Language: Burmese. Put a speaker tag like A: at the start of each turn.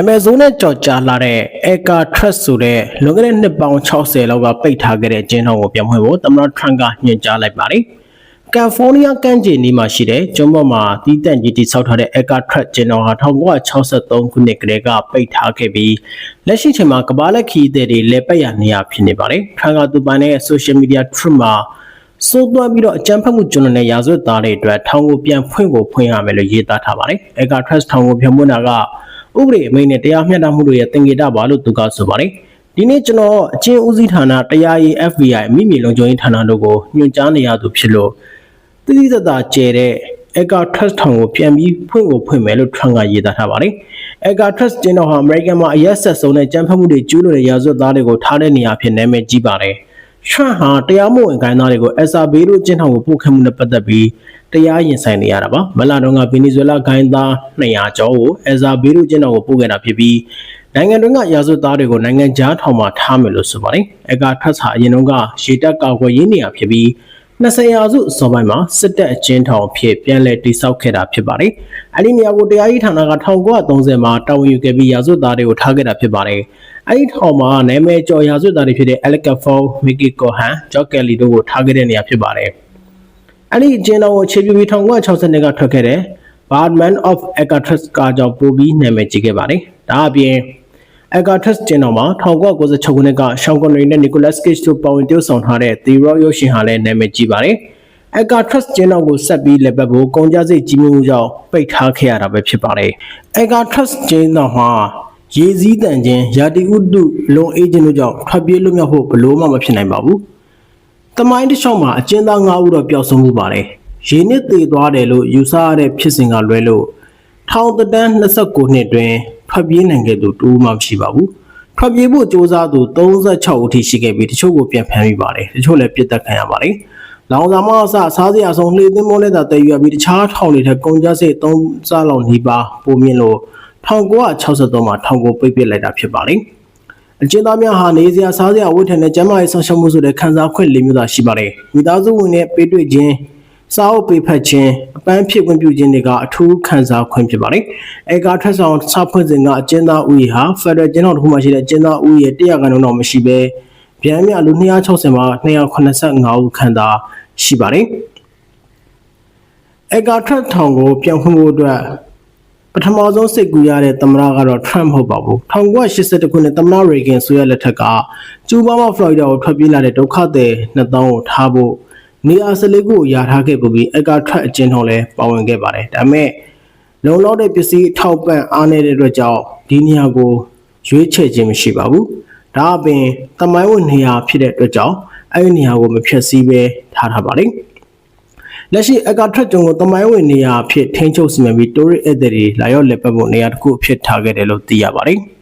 A: Amazon နဲ့ကြော်ကြားလာတဲ့ Eka Trust ဆိုတဲ့လွန်ခဲ့တဲ့နှစ်ပေါင်း60လောက်ကပိတ်ထားခဲ့တဲ့ကျင်းထောင်ကိုပြန်ဖွင့်ဖို့သမ္မတ Trump ကညွှန်ကြားလိုက်ပါတယ်။ကယ်လီဖိုးနီးယားကမ်းခြေနီးမှာရှိတဲ့ကျွန်းပေါ်မှာတည်တံ့ကြီးတိစောက်ထားတဲ့ Eka Trust ကျင်းထောင်ဟာ1963ခုနှစ်ကတည်းကပိတ်ထားခဲ့ပြီးလက်ရှိချိန်မှာကမ္ဘာလက်ခီးသည်တွေလဲပတ်ရနေရဖြစ်နေပါတယ်။ Trump ကသူပိုင်တဲ့ social media Truth မှာစိုးသွမ်းပြီးတော့အကြမ်းဖက်မှုကျွလွန်တဲ့ရာဇဝတ်သားတွေအတွက်ထောင်ကိုပြန်ဖွင့်ဖို့ဖွင့်ရမယ်လို့ရေးသားထားပါတယ်။ Eka Trust ထောင်ကိုပြန်ဖွင့်တာက ဥပဒေအမိန့်နဲ့တရားမျှတမှုတို့ရဲ့သင်္ကေတပါလို့သူကဆိုပါတယ်။ဒီနေ့ကျွန်တော်အချင်းဦးစီးဌာနတရားရေး FBI အမိမြေလုံခြုံရေးဌာနတို့ကိုညွှန်ကြားနေရသူဖြစ်လို့တိတိကျကျကျဲတဲ့ Eka Trust ထောင်ကိုပြန်ပြီးဖွင့်ကိုဖွင့်မယ်လို့ Trump ကရေးသားထားပါတယ်။ Eka Trust ကျင်းတော်ဟာ American မှာအရက်ဆက်ဆုံးတဲ့ကြမ်းဖက်မှုတွေကျူးလွန်တဲ့ရာဇဝတ်သားတွေကိုထားတဲ့နေရာဖြစ်နာမည်ကြီးပါတယ်။ Trump ဟာတရားမဝင်ကိုင်းသားတွေကို El Salvador ကျင်းထောင်ကိုပို့ခဲ့မှုနဲ့ပတ်သက်ပြီး တရားရင်ဆိုင်နေရတာပါ။မလာတော့ကဗင်နီဇွဲလားဂိုင်းသား200ကျော်ကို El Salvador ကျင်းထောင်ကိုပို့ခဲ့တာဖြစ်ပြီးနိုင်ငံတွင်းကရာဇဝတ်သားတွေကိုနိုင်ငံခြားထောင်မှာထားမယ်လို့ဆိုပါတယ်။အကာထတ်ဟာအရင်တုန်းကရေတပ်ကာကွယ်ရေးနေရာဖြစ်ပြီး20ရာစုအစောပိုင်းမှာစစ်တပ်အကျဉ်းထောင်ဖြစ်ပြန်လည်တည်ဆောက်ခဲ့တာဖြစ်ပါတယ်။အဲဒီနေရာကိုတရားရေးဌာနက1930မှာတာဝန်ယူခဲ့ပြီးရာဇဝတ်သားတွေကိုထားခဲ့တာဖြစ်ပါတယ်။အဲဒီထောင်မှာနာမည်ကျော်ရာဇဝတ်သားတွေဖြစ်တဲ့ Alex Caffell, Mickey Cohen, John Kelly တို့ကိုထားခဲ့တဲ့နေရာဖြစ်ပါတယ်။ အဲဒီအကျဉ်းတော်ကိုခြေပြပြီး1960ကထွက်ခဲ့တဲ့ Batman of Alcatraz ကကြောင့်ပိုပြီးနာမည်ကြီးခဲ့ပါတယ်။ဒါအပြင် Alcatraz ကျင်းတော်မှာ1996ခုနှစ်က Sean Connery နဲ့ Nicolas Cage တို့ပါဝင်တည်ဆောင်ထားတဲ့ The Rock ရုပ်ရှင်ဟာလည်းနာမည်ကြီးပါတယ်။ Alcatraz ကျင်းတော်ကိုဆက်ပြီးလက်ပတ်ဖို့ကုန်ကြစိတ်ကြီးမှုကြောင့်ပိတ်ထားခဲ့ရတာပဲဖြစ်ပါတယ်။ Alcatraz ကျင်းတော်မှာရေစည်းတန်ခြင်းယာတိဥတုလုံအေးခြင်းတို့ကြောင့်ထွက်ပြေးလွတ်မြောက်ဖို့ဘလို့မှမဖြစ်နိုင်ပါဘူး။ တမိုင်းတစ်လျှောက်မှာအကျဉ်းသား9ဦးတော့ပျောက်ဆုံးမှုပါတယ်။ရေနစ်သေးသွားတယ်လို့ယူဆရတဲ့ဖြစ်စဉ်ကလွဲလို့ထောင်သက်တမ်း29နှစ်တွင်ထွက်ပြေးနိုင်ခဲ့သူတူမှမရှိပါဘူး။ထွက်ပြေးဖို့စ조사သူ36ဦးထိရှိခဲ့ပြီးတချို့ကိုပြန်ဖမ်းမိပါတယ်။တချို့လည်းပြစ်တက်ခံရပါတယ်။လောင်စာမအစစားစရာဆုံးလှေသင်းမောနဲ့သာတည်ယူပြီးတခြားထောင်တွေထက်ကုန်ကျစရိတ်3စားလောက်နီးပါးပိုမြင့်လို့1963မှာထောင်ကိုပိတ်ပစ်လိုက်တာဖြစ်ပါတယ်။ အကျဉ်းသားများဟာနေစရာစားစရာဝတ်ထည်နဲ့ကျန်းမာရေးဆောင်ရှောက်မှုဆိုတဲ့ခံစားခွင့်၄မျိုးသာရှိပါတယ်။မိသားစုဝင်နဲ့ပေးတွေ့ခြင်းစာအုပ်ပေးဖက်ခြင်းအပန်းဖြစ်ခွင့်ပြုခြင်းတွေကအထူးခံစားခွင့်ဖြစ်ပါတယ်။အေကာထက်ဆောင်စဖွင့်စဉ်ကအကျဉ်းသားဦးရေဟာဖက်ဒရယ်ကျင်းတော်တစ်ခုမှရှိတဲ့ကျင်းသားဦးရေ100ခန်းတော့မရှိဘဲဗျမ်းမြလူ260မှာ285ဦးခန့်သာရှိပါတယ်။အေကာထက်ထောင်ကိုပြန်ဖွင့်ဖို့အတွက် ပထမဆုံးစိတ်ကူရတဲ့သမ္မတကတော့ Trump မဟုတ်ပါဘူး1982ခုနှစ်သမ္မတရေဂင်ဆိုရလက်ထက်ကကျူးဘားမဖလော်ရီဒါကိုထွက်ပြေးလာတဲ့ဒုက္ခသည်2000ကိုထားဖို့နေရာ14ခုကိုယာထားခဲ့ပြီးအကာထရက်အကျဉ်းထောင်လည်းပါဝင်ခဲ့ပါတယ်ဒါပေမဲ့လုံလောက်တဲ့ပစ္စည်းထောက်ပံ့အားနည်းတဲ့အတွက်ကြောင့်ဒီနေရာကိုရွေးချယ်ခြင်းမရှိပါဘူးဒါအပြင်တမိုင်းဝင်နေရာဖြစ်တဲ့အတွက်ကြောင့်အဲ့ဒီနေရာကိုမဖျက်ဆီးဘဲထားထားပါတယ် လက်ရှိအကာထရက်ကျုံကိုတမိုင်းဝင်နေရာအဖြစ်ထိန်းချုပ်စီမံပြီးတိုးရစ်ဧည့်သည်တွေလာရောက်လက်ပတ်ဖို့နေရာတစ်ခုအဖြစ်ထားခဲ့တယ်လို့သိရပါတယ်။